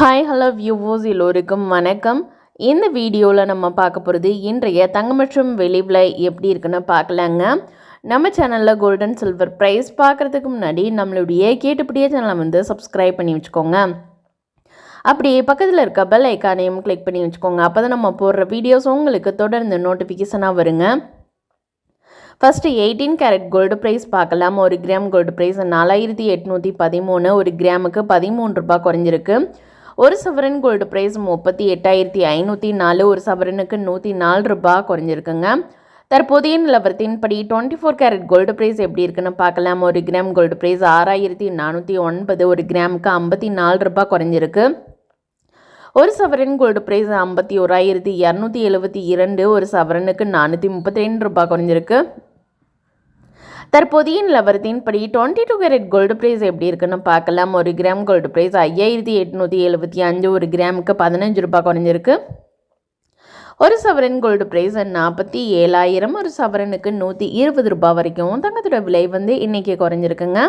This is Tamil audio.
ஹாய் ஹலோ வியூவோஸ் எல்லோருக்கும் வணக்கம். இந்த வீடியோவில் நம்ம பார்க்க போகிறது இன்றைய தங்கம் மற்றும் வெளிவில் எப்படி இருக்குன்னு பார்க்கலாங்க. நம்ம சேனலில் கோல்டன் சில்வர் ப்ரைஸ் பார்க்குறதுக்கு முன்னாடி நம்மளுடைய கேட்டுப்படியே சேனலை வந்து சப்ஸ்கிரைப் பண்ணி வச்சுக்கோங்க. அப்படியே பக்கத்தில் இருக்க பெல் ஐக்கானையும் கிளிக் பண்ணி வச்சுக்கோங்க. அப்போ தான் நம்ம போடுற வீடியோஸ் உங்களுக்கு தொடர்ந்து நோட்டிஃபிகேஷனாக வருங்க. First eighteen carat gold price பார்க்கலாம். ஒரு கிராம் கோல்டு ப்ரைஸ் நாலாயிரத்தி எட்நூற்றி பதிமூணு. ஒரு கிராமுக்கு பதிமூன்று ரூபாய் குறைஞ்சிருக்கு. ஒரு சவரன் கோல்டு ப்ரைஸ் முப்பத்தி எட்டாயிரத்தி ஐநூற்றி நாலு ஒரு சவரனுக்கு நூற்றி நாலு ரூபாய் குறைஞ்சிருக்குங்க. தற்போதைய நிலவரத்தின்படி twenty four carat gold price எப்படி இருக்குன்னு பார்க்கலாம். ஒரு கிராம் கோல்டு ப்ரைஸ் ஆறாயிரத்தி நானூற்றி ஒன்பது ஒரு கிராமுக்கு ஐம்பத்தி நாலு ரூபா குறைஞ்சிருக்கு. ஒரு சவரன் கோல்டு ப்ரைஸ் ஐம்பத்தி ஓராயிரத்தி இரநூத்தி எழுபத்தி இரண்டு ஒரு சவரனுக்கு நானூற்றி முப்பத்தி ரெண்டு ரூபாய் குறைஞ்சிருக்கு. தற்போதைய நிலவரத்தின்படி twenty two carat gold price எப்படி இருக்குன்னு பார்க்கலாம். ஒரு கிராம் கோல்டு ப்ரைஸ் ஐயாயிரத்தி எட்நூற்றி எழுபத்தி அஞ்சு ஒரு கிராமுக்கு பதினஞ்சு ரூபாய் குறைஞ்சிருக்கு. ஒரு சவரன் கோல்டு ப்ரைஸ் நாற்பத்தி ஏழாயிரம் ஒரு சவரனுக்கு நூற்றி இருபது ரூபாய் வரைக்கும் தங்கத்தோட விலை வந்து இன்றைக்கி குறைஞ்சிருக்குங்க.